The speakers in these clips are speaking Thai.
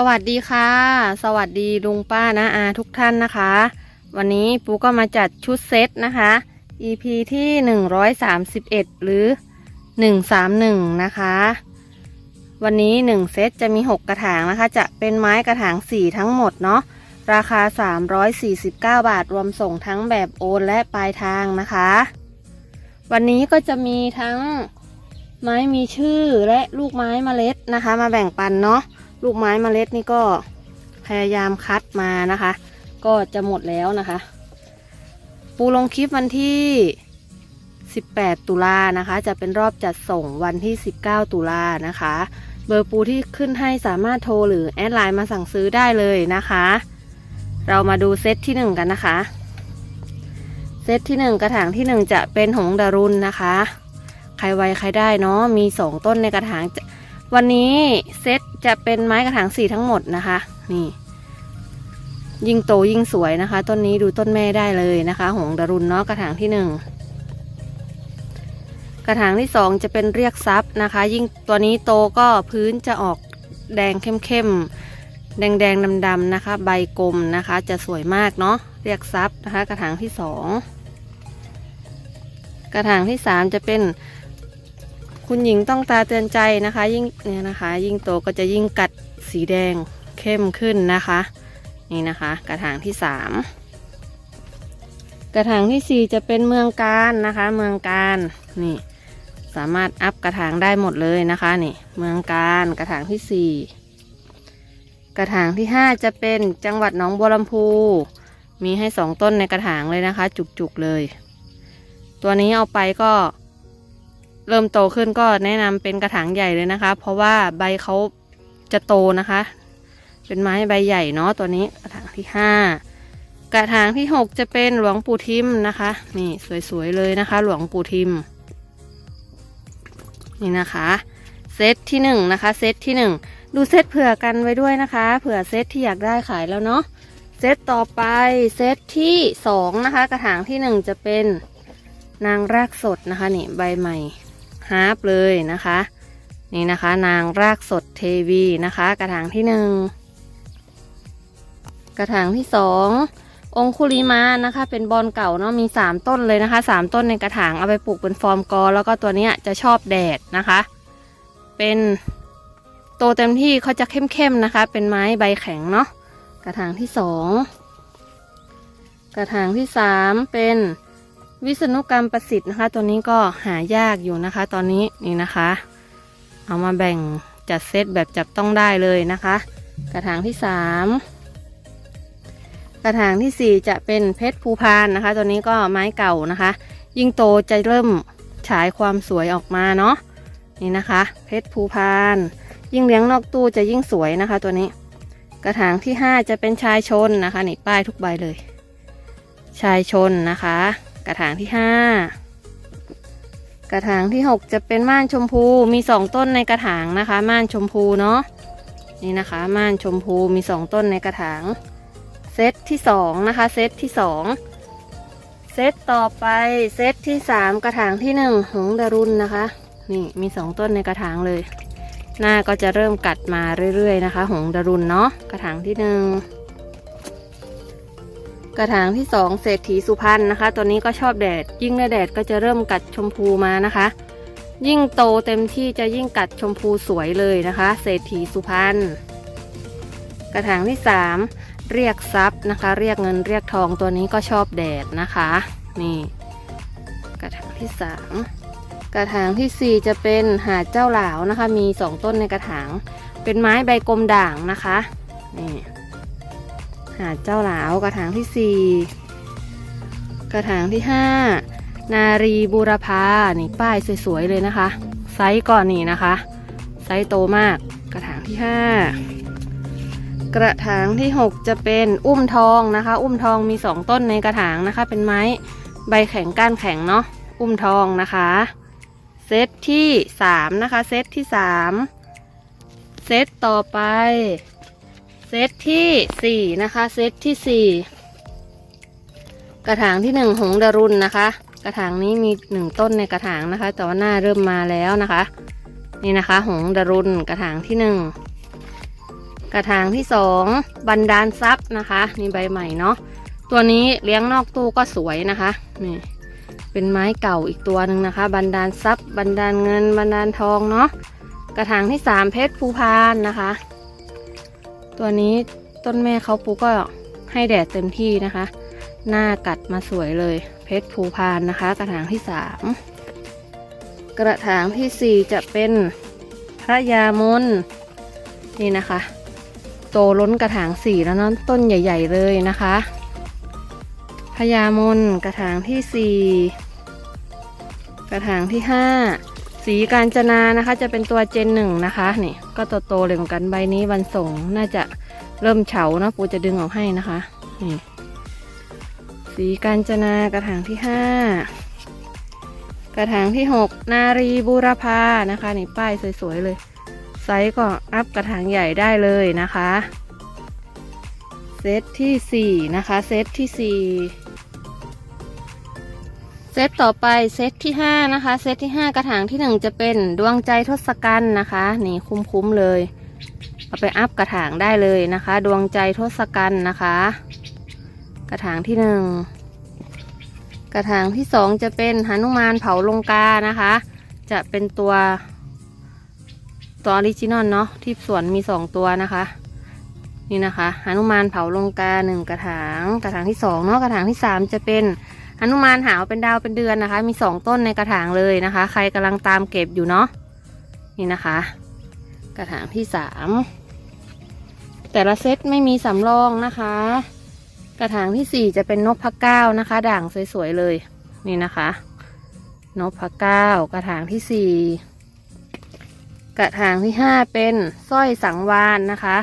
สวัสดีค่ะ สวัสดีลุงป้านะอาทุกท่านนะคะ วันนี้ปูก็มาจัดชุดเซตนะคะ EP ที่ 131 หรือ 131 นะคะ วันนี้ 1 เซตจะมี 6 กระถางนะคะ จะเป็นไม้กระถาง 4 ทั้งหมดเนาะราคา 349 บาทรวมส่งทั้งแบบโอนและปลายทางนะคะ วันนี้ก็จะมีทั้งไม้มีชื่อและลูกไม้เมล็ดนะคะ มาแบ่งปันเนาะ ลูกไม้เมล็ดนี่ก็พยายามคัดมานะคะ ก็จะหมดแล้วนะคะ ปูลงคลิปวันที่ 18 ตุลานะคะ จะเป็นรอบจัดส่งวันที่ 19 ตุลานะคะ เบอร์ปูที่ขึ้นให้สามารถโทรหรือแอดไลน์มาสั่งซื้อได้เลยนะคะ เรามาดูเซตที่ 1 กันนะคะ เซตที่ 1 กระถางที่ 1 จะเป็นหงดารุณนะคะ ใครไวใครได้เนาะมี 2 ต้นในกระถางจะ วันนี้เซตจะเป็นไม้กระถางสีทั้งหมดนะคะ นี่ ยิ่งโตยิ่งสวยนะคะ ต้นนี้ดูต้นแม่ได้เลยนะคะ หงดารุณเนาะกระถางที่หนึ่งกระถางที่สองจะเป็นเรียกซับนะคะ ยิ่งตัวนี้โตก็พื้นจะออกแดงเข้มๆแดงๆดำๆนะคะ ใบกลมนะคะ จะสวยมากเนาะเรียกซับนะคะ กระถางที่สองกระถางที่สามจะเป็น คุณหญิงต้องตาเตือนใจนะคะ ยิ่งเนี่ยนะคะ ยิ่งโตก็จะยิ่งกัดสีแดงเข้มขึ้นนะคะ นี่นะคะ กระถางที่สามกระถางที่สี่จะเป็นเมืองการนะคะ เมืองการนี่ สามารถอัพกระถางได้หมดเลยนะคะนี่ เมืองการกระถางที่สี่กระถางที่ห้าจะเป็นจังหวัดหนองบัวลำพู มีให้สองต้นในกระถางเลยนะคะ จุกๆเลย ตัวนี้เอาไปก็ เริ่มโตขึ้นก็แนะนำเป็นกระถางใหญ่เลยนะคะ เพราะว่าใบเขาจะโตนะคะ เป็นไม้ใบใหญ่เนาะตัวนี้กระถางที่ห้ากระถางที่หกจะเป็นหลวงปู่ทิมนะคะ นี่สวยๆเลยนะคะ หลวงปู่ทิม นี่นะคะเซตที่หนึ่งนะคะเซตที่หนึ่งดูเซตเผื่อกันไว้ด้วยนะคะ เผื่อเซตที่อยากได้ขายแล้วเนาะเซตต่อไปเซตที่สองนะคะ กระถางที่หนึ่งจะเป็นนางรากสดนะคะนี่ใบใหม่ ฮาร์ปเลยนะคะ นี่นะคะ นางรากสดเทวีนะคะ กระถางที่หนึ่งกระถางที่สององคุลิมานะคะ เป็นบอลเก่าเนาะมีสามต้นเลยนะคะสามต้นในกระถางเอาไปปลูกเป็นฟอร์มกอ แล้วก็ตัวเนี้ยจะชอบแดดนะคะ เป็นโตเต็มที่เขาจะเข้มๆนะคะ เป็นไม้ใบแข็งเนาะกระถางที่สองกระถางที่สามเป็น วิษณุกรรมประสิทธิ์นะคะ ตัวนี้ก็หายากอยู่นะคะ ตอนนี้นี่นะคะ เอามาแบ่งจัดเซตแบบจับต้องได้เลยนะคะ กระถางที่สามกระถางที่สี่จะเป็นเพชรภูพานนะคะ ตัวนี้ก็ไม้เก่านะคะ ยิ่งโตจะเริ่มฉายความสวยออกมาเนาะนี่นะคะ เพชรภูพาน ยิ่งเลี้ยงนอกตู้จะยิ่งสวยนะคะ ตัวนี้ กระถางที่ห้าจะเป็นชายชนนะคะนี่ป้ายทุกใบเลย ชายชนนะคะ กระถางที่ห้ากระถางที่หกจะเป็นม่านชมพูมีสองต้นในกระถางนะคะ ม่านชมพูเนาะนี่นะคะ ม่านชมพูมีสองต้นในกระถางเซตที่สองนะคะ เซตที่สองเซตต่อไปเซตที่สามกระถางที่หนึ่งหงดารุณนะคะ นี่มีสองต้นในกระถางเลย หน้าก็จะเริ่มกัดมาเรื่อยๆนะคะ หงดารุณเนาะกระถางที่หนึ่ง กระถางที่สองเศรษฐีสุพรรณนะคะ ตัวนี้ก็ชอบแดด ยิ่งได้แดดก็จะเริ่มกัดชมพูมานะคะ ยิ่งโตเต็มที่จะยิ่งกัดชมพูสวยเลยนะคะ เศรษฐีสุพรรณกระถางที่สามเรียกทรัพย์นะคะ เรียกเงินเรียกทองตัวนี้ก็ชอบแดดนะคะ นี่ กระถางที่สามกระถางที่สี่จะเป็นหาดเจ้าหลาวนะคะ มีสองต้นในกระถาง เป็นไม้ใบกลมด่างนะคะ นี่ หาดเจ้าหลาวกระถางที่สี่กระถางที่ห้านารีบูรพานี่ป้ายสวยๆเลยนะคะ ไซส์ก่อนนี่นะคะ ไซส์โตมากกระถางที่ห้ากระถางที่หกจะเป็นอุ้มทองนะคะ อุ้มทองมีสองต้นในกระถางนะคะ เป็นไม้ใบแข็งก้านแข็งเนาะอุ้มทองนะคะเซตที่สามนะคะ เซตที่สามเซตต่อไป เซตที่สี่นะคะเซตที่สี่กระถางที่หนึ่งหงดารุณนะคะ กระถางนี้มีหนึ่งต้นในกระถางนะคะ แต่ว่าหน้าเริ่มมาแล้วนะคะ นี่นะคะ หงดารุณกระถางที่หนึ่งกระถางที่สองบันดาลทรัพย์นะคะนี่ใบใหม่เนาะตัวนี้เลี้ยงนอกตู้ก็สวยนะคะนี่เป็นไม้เก่าอีกตัวหนึ่งนะคะ บันดาลทรัพย์บันดาลเงิน บันดาลทองเนาะกระถางที่สามเพชรภูพานนะคะ ตัวนี้ต้นแม่เขาปูก็ให้แดดเต็มที่นะคะ หน้ากัดมาสวยเลย เพชรภูพานนะคะ กระถางที่สามกระถางที่สี่จะเป็นพระยามนนี่นะคะ โตล้นกระถางสี่แล้วเนาะต้นใหญ่ ๆ เลยนะคะพญามนกระถางที่สี่กระถางที่ห้าสีกาญจนานะคะ จะเป็นตัวเจนหนึ่งนะคะนี่ก็โตๆเลยเหมือนกันใบนี้วันส่งน่าจะ เริ่มเฉานะปูจะดึงออกให้นะคะนี่สีกาญจนากระถางที่ห้ากระถางที่หกนารีบูรพานะคะนี่ป้ายสวยๆเลย ไซส์ก็อัพกระถางใหญ่ได้เลยนะคะเซตที่4นะคะเซตที่4เซตต่อไปเซตที่5นะคะเซตที่5กระถางที่1จะเป็นดวงใจทศกัณฐ์นะคะ นี่คุ้มๆเลย เอาไปอัพกระถางได้เลยนะคะ ดวงใจทศกัณฐ์นะคะ กระถางที่1กระถางที่2จะเป็นหนุมานเผาลงกานะคะ จะเป็นตัวตัวออริจินอลเนาะที่สวนมีสองตัวนะคะ นี่นะคะหนุมานเผาลงกาหนึ่งกระถาง กระถางที่สองเนาะกระถางที่สามจะเป็นหนุมานหาวเป็นดาวเป็นเดือนนะคะ มีสองต้นในกระถางเลยนะคะ ใครกำลังตามเก็บอยู่เนาะนี่นะคะ กระถางที่สาม แต่ละเซตไม่มีสำรองนะคะ กระถางที่สี่จะเป็นนกพักเก้านะคะ ด่างสวยๆเลยนี่นะคะ นกพักเก้ากระถางที่สี่กระถางที่5เป็นสร้อยสังวานนะคะ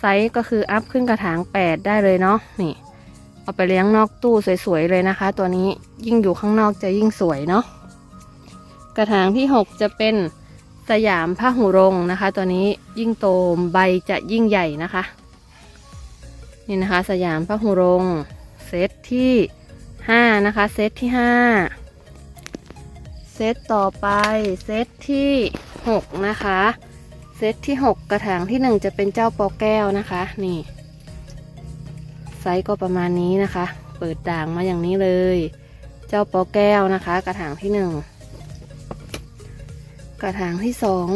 ไซส์ก็คืออัพขึ้นกระถาง8ได้เลยเนาะนี่เอาไปเลี้ยงนอกตู้สวยๆเลยนะคะ ตัวนี้ยิ่งอยู่ข้างนอกจะยิ่งสวยเนาะกระถางที่6จะเป็น สยามผ้าหูรงนะคะ ตัวนี้ยิ่งโตมใบจะยิ่งใหญ่นะคะ นี่นะคะ สยามผ้าหูรงเซตที่5นะคะ เซตที่5เซตต่อไปเซตที่หกนะคะ เซตที่หกกระถางที่หนึ่งจะเป็นเจ้าปอแก้วนะคะ นี่ ไซส์ก็ประมาณนี้นะคะ เปิดด่างมาอย่างนี้เลย เจ้าปอแก้วนะคะ กระถางที่หนึ่ง กระถางที่สอง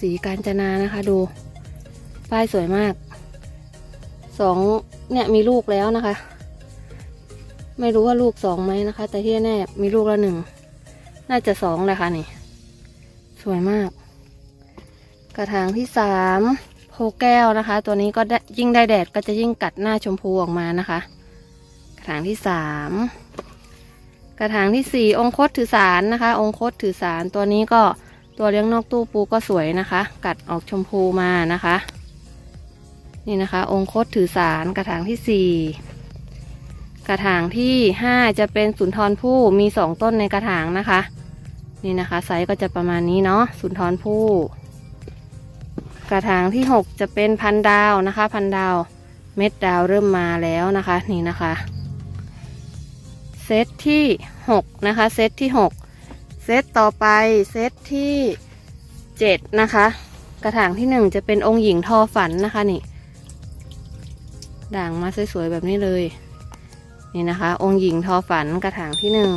สีกาญจนานะคะ ดู ป้ายสวยมากสองเนี่ยมีลูกแล้วนะคะ ไม่รู้ว่าลูกสองไหมนะคะ แต่ที่แน่มีลูกละหนึ่งน่าจะสองเลยค่ะนี่ สวยมาก กระถางที่สามโพแก้วนะคะ ตัวนี้ก็ยิ่งได้แดดก็จะยิ่งกัดหน้าชมพูออกมานะคะ กระถางที่สามกระถางที่สี่องคตถือสารนะคะ องคตถือสารตัวนี้ก็ ตัวเลี้ยงนอกตู้ปูก็สวยนะคะ กัดออกชมพูมานะคะ นี่นะคะ องคตถือสารกระถางที่สี่กระถางที่ห้าจะเป็นสุนทรภู่มีสองต้นในกระถางนะคะ นี่นะคะ ไซส์ก็จะประมาณนี้เนาะสุนทรภู่กระถางที่หกจะเป็นพันดาวนะคะ พันดาวเม็ดดาวเริ่มมาแล้วนะคะ นี่นะคะ เซตที่หกนะคะ เซตที่หก เซตต่อไปเซตที่เจ็ดนะคะ กระถางที่หนึ่งจะเป็นองค์หญิงทอฝันนะคะนี่ ด่างมาสวยๆแบบนี้เลย นี่นะคะ องค์หญิงทอฝันกระถางที่หนึ่ง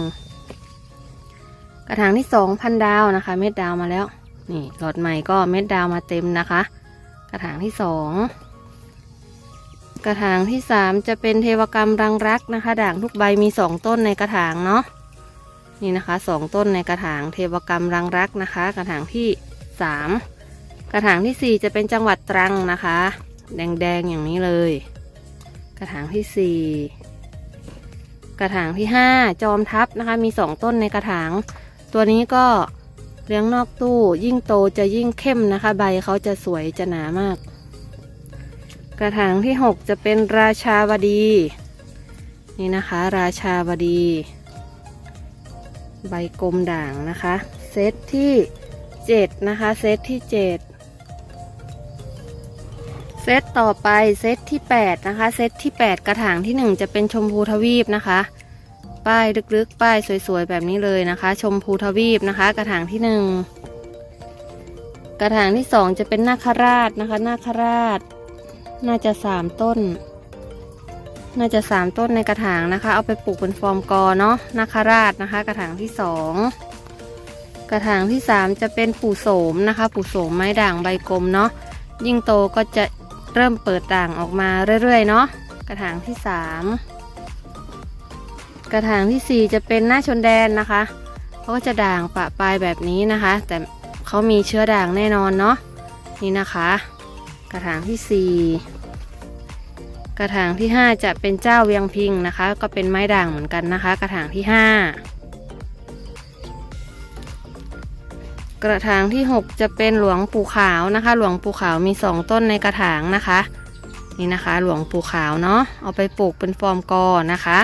กระถางที่สองพันดาวนะคะ เม็ดดาวมาแล้ว นี่หลอดใหม่ก็เม็ดดาวมาเต็มนะคะ กระถางที่สองกระถางที่สามจะเป็นเทวกรรมรังรักนะคะ ด่างทุกใบมีสองต้นในกระถางเนาะ นี่นะคะสองต้นในกระถางเทวกรรมรังรักนะคะ กระถางที่สามกระถางที่สี่จะเป็นจังหวัดตรังนะคะ แดงๆอย่างนี้เลย กระถางที่สี่กระถางที่ห้าจอมทัพนะคะ มีสองต้นในกระถาง ตัวนี้ก็เลี้ยงนอกตู้ยิ่งโตจะยิ่งเข้มนะคะ ใบเขาจะสวยจะหนามาก กระถางที่หกจะเป็นราชาวดี นี่นะคะ ราชาวดี ใบกลมด่างนะคะ เซตที่เจ็ดนะคะ เซตที่เจ็ดเซตต่อไปเซตที่8นะคะ เซตที่8กระถางที่1จะเป็นชมพูทวีปนะคะ ป้ายลึกๆ ป้ายสวยๆ แบบนี้เลยนะคะ ชมพูทวีปนะคะ กระถางที่1กระถางที่2จะเป็นนาคราชนะคะ นาคราช น่าจะสามต้น น่าจะสามต้นในกระถางนะคะ เอาไปปลูกเป็นฟอร์มกอเนาะนาคาราชนะคะ กระถางที่สองกระถางที่สามจะเป็นปู่โสมนะคะปู่โสมไม้ด่างใบกลมเนาะยิ่งโตก็จะเริ่มเปิดด่างออกมาเรื่อยๆเนาะกระถางที่สามกระถางที่สี่จะเป็นหน้าชนแดนนะคะเขาก็จะด่างปะปลายแบบนี้นะคะ แต่เขามีเชื้อด่างแน่นอนเนาะนี่นะคะ กระถางที่สี่ กระถางที่ 5 จะเป็นเจ้าเวียงพิงนะคะ ก็เป็นไม้ด่างเหมือนกันนะคะ กระถางที่ 5 กระถางที่ 6 จะเป็นหลวงปู่ขาวนะคะ หลวงปู่ขาวมี 2 ต้นในกระถางนะคะ นี่นะคะ หลวงปู่ขาวเนาะเอาไปปลูกเป็นฟอร์มกอนะคะ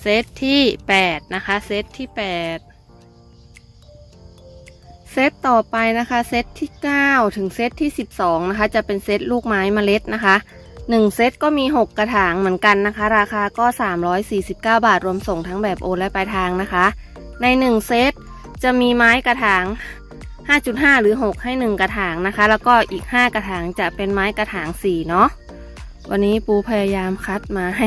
เซตที่8นะคะเซตที่ 8เซตต่อไปนะคะ เซตที่ 9 ถึงเซตที่ 12 นะคะ จะเป็นเซตลูกไม้เมล็ดนะคะ หนึ่งเซตก็มี 6 กระถางเหมือนกันนะคะ ราคาก็ 349 บาทรวมส่งทั้งแบบโอนและปลายทางนะคะ ใน 1 เซตจะมีไม้กระถาง 5.5 หรือ 6 ให้ 1 กระถางนะคะ แล้วก็อีก 5 กระถางจะเป็นไม้กระถาง 4 เนาะวันนี้ปูพยายามคัดมาให้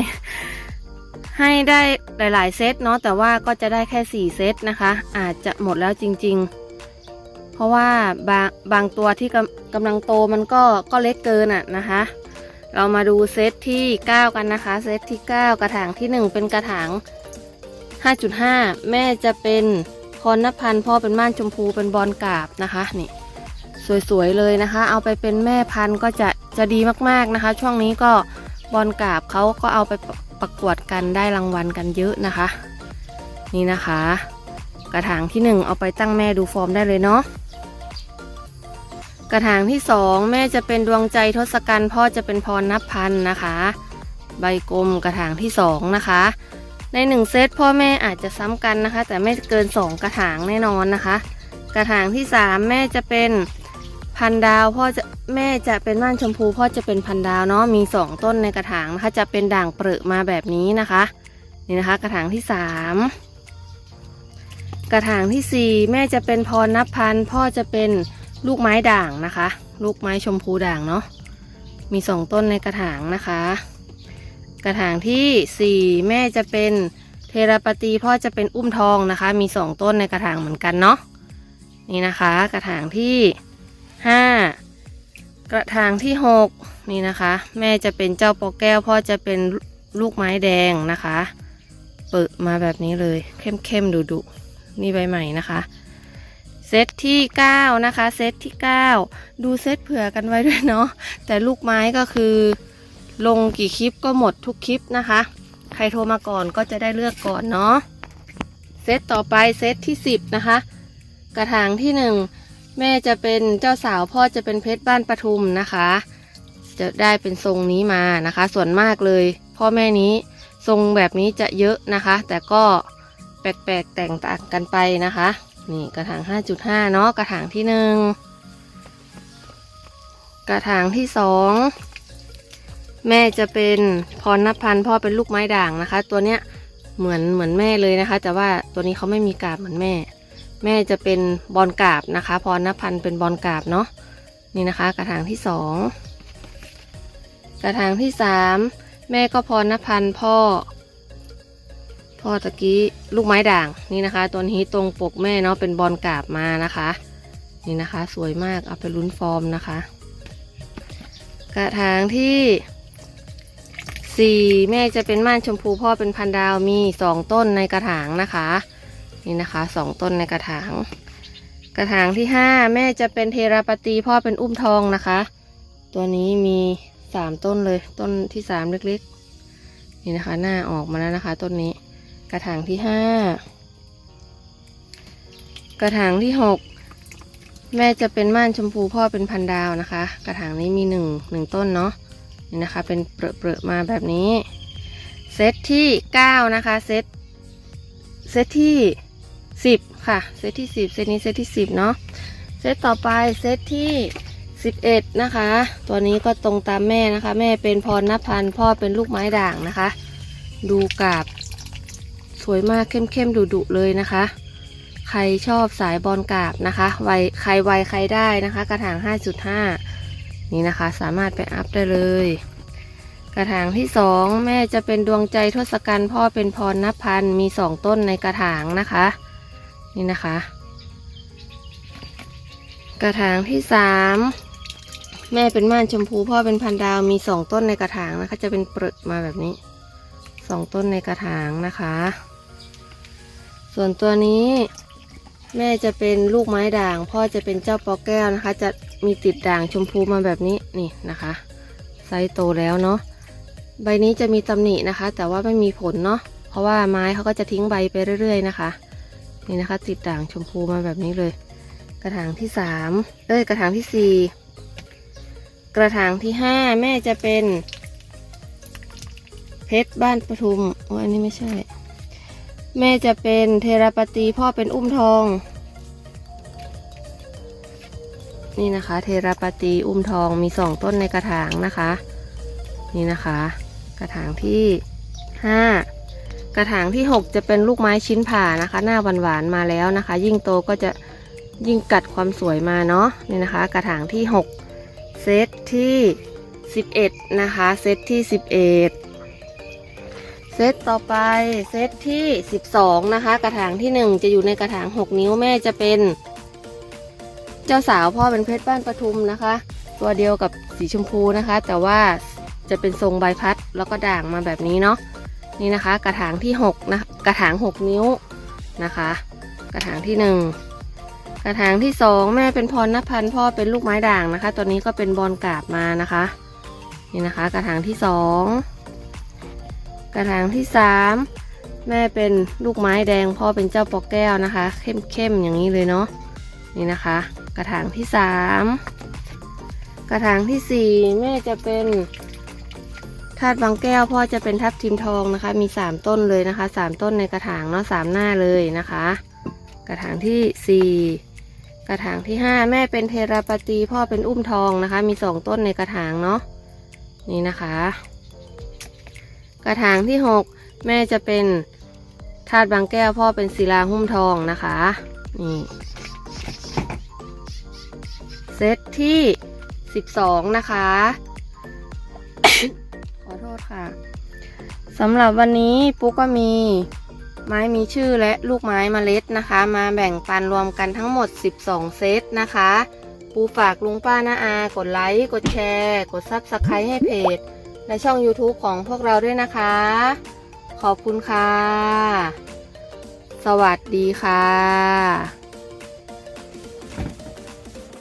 ให้ได้หลาย ๆ เซตเนาะแต่ว่าก็จะได้แค่ 4 เซตนะคะ อาจจะหมดแล้วจริง ๆ เพราะว่าบางบางตัวที่กำกำลังโตมันก็ก็เล็กเกินอะนะคะ เรามาดูเซตที่ 9 กันนะคะ เซตที่ 9 กระถางที่ 1 เป็นกระถาง 5.5 แม่จะเป็นพรณพันธ์พ่อเป็นม่านชมพูเป็นบอลกาบนะคะนี่สวยๆเลยนะคะ เอาไปเป็นแม่พันธุ์ก็จะจะดีมากๆนะคะ ช่วงนี้ก็บอลกาบเขาก็เอาไปประประกวดกันได้รางวัลกันเยอะนะคะ นี่นะคะ กระถางที่ 1 เอาไปตั้งแม่ดูฟอร์มได้เลยเนาะ กระถางที่สองแม่จะเป็นดวงใจทศกัณฐ์พ่อจะเป็นพรนับพันนะคะ ใบกลมกระถางที่สองนะคะ ในหนึ่งเซตพ่อแม่อาจจะซ้ำกันนะคะ แต่ไม่เกินสองกระถางแน่นอนนะคะ กระถางที่สามแม่จะเป็นพันดาวพ่อจะแม่จะเป็นม่านชมพูพ่อจะเป็นพันดาวเนาะมีสองต้นในกระถางนะคะ จะเป็นด่างเปรอะมาแบบนี้นะคะนี่นะคะ กระถางที่สามกระถางที่สี่แม่จะเป็นพรนับพันพ่อจะเป็น ลูกไม้ด่างนะคะ ลูกไม้ชมพูด่างเนาะมีสองต้นในกระถางนะคะ กระถางที่สี่แม่จะเป็นเทราปตีพ่อจะเป็นอุ้มทองนะคะ มีสองต้นในกระถางเหมือนกันเนาะนี่นะคะ กระถางที่ห้ากระถางที่หกนี่นะคะ แม่จะเป็นเจ้าปอแก้ว พ่อจะเป็นลูกไม้แดงนะคะ เปิดมาแบบนี้เลย เข้มๆดุๆนี่ใบใหม่นะคะ เซตที่ 9 นะคะ เซตที่ 9 ดูเซตเผื่อกันไว้ด้วยเนาะแต่ลูกไม้ก็คือลงกี่คลิปก็หมดทุกคลิปนะคะ ใครโทรมาก่อนก็จะได้เลือกก่อนเนาะเซตต่อไปเซตที่ 10 นะคะ กระถางที่ 1 แม่จะเป็นเจ้าสาวพ่อจะเป็นเพชรบ้านปทุมนะคะ จะได้เป็นทรงนี้มานะคะ ส่วนมากเลย พ่อแม่นี้ทรงแบบนี้จะเยอะนะคะ แต่ก็แปลกๆแต่งต่างกันไปนะคะ นี่กระถาง 5.5 เนาะกระถางที่หนึ่งกระถางที่สองแม่จะเป็นพรณพันธ์พ่อเป็นลูกไม้ด่างนะคะ ตัวเนี้ยเหมือนเหมือนแม่เลยนะคะ แต่ว่าตัวนี้เขาไม่มีกาบเหมือนแม่ แม่จะเป็นบอลกาบนะคะ พรณพันธ์เป็นบอลกาบเนาะนี่นะคะ กระถางที่สองกระถางที่สามแม่ก็พรณพันธ์พ่อ พ่อตะกี้ลูกไม้ด่างนี่นะคะตัวนี้ตรงปกแม่เนาะเป็นบอลกราบมานะคะ นี่นะคะ สวยมากเอาไปลุ้นฟอร์มนะคะ กระถางที่สี่แม่จะเป็นม่านชมพูพ่อเป็นพันดาวมีสองต้นในกระถางนะคะ นี่นะคะสองต้นในกระถาง กระถางที่ห้าแม่จะเป็นเทราปตีพ่อเป็นอุ้มทองนะคะ ตัวนี้มีสามต้นเลยต้นที่สามเล็กๆ นี่นะคะ หน้าออกมาแล้วนะคะ ต้นนี้ กระถางที่ห้ากระถางที่หกแม่จะเป็นม่านชมพูพ่อเป็นพันดาวนะคะ กระถางนี้มีหนึ่งหนึ่งต้นเนาะนี่นะคะ เป็นเปรอะๆมาแบบนี้ เซตที่เก้านะคะเซตเซตที่สิบค่ะเซตที่สิบเซตนี้เซตที่สิบเนาะเซตต่อไปเซตที่สิบเอ็ดนะคะ ตัวนี้ก็ตรงตามแม่นะคะ แม่เป็นพรณพันพ่อเป็นลูกไม้ด่างนะคะ ดูกาบ สวยมากเข้มๆดุๆเลยนะคะ ใครชอบสายบอลกาบนะคะไวใครไวใครได้นะคะ กระถาง 5.5 นี่นะคะ สามารถไปอัพได้เลย กระถางที่สองแม่จะเป็นดวงใจทศกัณฐ์พ่อเป็นพรณพันธ์มีสองต้นในกระถางนะคะ นี่นะคะ กระถางที่สามแม่เป็นม่านชมพูพ่อเป็นพันดาวมีสองต้นในกระถางนะคะ จะเป็นเปรอะมาแบบนี้สองต้นในกระถางนะคะ ส่วนตัวนี้แม่จะเป็นลูกไม้ด่าง พ่อจะเป็นเจ้าปอแก้วนะคะ จะมีติดด่างชมพูมาแบบนี้นี่นะคะ ไซส์โตแล้วเนาะใบนี้จะมีตำหนินะคะ แต่ว่าไม่มีผลเนาะเพราะว่าไม้เขาก็จะทิ้งใบไปเรื่อย ๆ นะคะ นี่นะคะ ติดด่างชมพูมาแบบนี้เลย กระถางที่สามเอ้ยกระถางที่สี่กระถางที่ห้าแม่จะเป็น เพชรบ้านปทุมโอ้อันนี้ไม่ใช่ แม่จะเป็นเทราปตีพ่อเป็นอุ้มทอง นี่นะคะ เทราปตีอุ้มทองมีสองต้นในกระถางนะคะ นี่นะคะ กระถางที่ห้ากระถางที่หกจะเป็นลูกไม้ชิ้นผ่านะคะ หน้าหวานๆมาแล้วนะคะ ยิ่งโตก็จะยิ่งกัดความสวยมาเนาะนี่นะคะ กระถางที่หกเซตที่สิบเอ็ดนะคะ เซตที่สิบเอ็ด เซตต่อไปเซตที่ 12 นะคะ กระถางที่ 1 จะอยู่ในกระถาง 6 นิ้วแม่จะเป็น เจ้าสาวพ่อเป็นเพชรบ้านปทุมนะคะ ตัวเดียวกับสีชมพูนะคะ แต่ว่าจะเป็นทรงใบพัดแล้วก็ด่างมาแบบนี้เนาะนี่นะคะ กระถางที่6นะกระถาง 6 นิ้วนะคะ กระถางที่ 1 กระถางที่ 2 แม่เป็นพรณพันธ์พ่อเป็นลูกไม้ด่างนะคะ ตัวนี้ก็เป็นบอลกราบมานะคะ นี่นะคะ กระถางที่ 2 กระถางที่สามแม่เป็นลูกไม้แดงพ่อเป็นเจ้าปอกแก้วนะคะ เข้มๆอย่างนี้เลยเนาะนี่นะคะ กระถางที่สามกระถางที่สี่แม่จะเป็นธาตุบางแก้วพ่อจะเป็นทับทิมทองนะคะ มีสามต้นเลยนะคะสามต้นในกระถางเนาะสามหน้าเลยนะคะ กระถางที่สี่กระถางที่ห้าแม่เป็นเทราปตีพ่อเป็นอุ้มทองนะคะ มีสองต้นในกระถางเนาะนี่นะคะ กระถางที่ 6 แม่จะเป็นธาตุบางแก้วพ่อเป็นศิลาหุ้มทองนะคะนี่เซตที่ 12 นะคะ ขอโทษค่ะสำหรับวันนี้ปุ๊กก็มีไม้มีชื่อและลูกไม้มเมล็ดนะคะ มาแบ่งปันรวมกันทั้งหมด 12 เซตนะคะ ปูฝากลุงป้าน้าอา กดไลค์ กดแชร์ กดซับสไครต์ให้เพจ ในช่อง YouTube ของพวกเราด้วยนะคะ ขอบคุณค่ะ สวัสดีค่ะ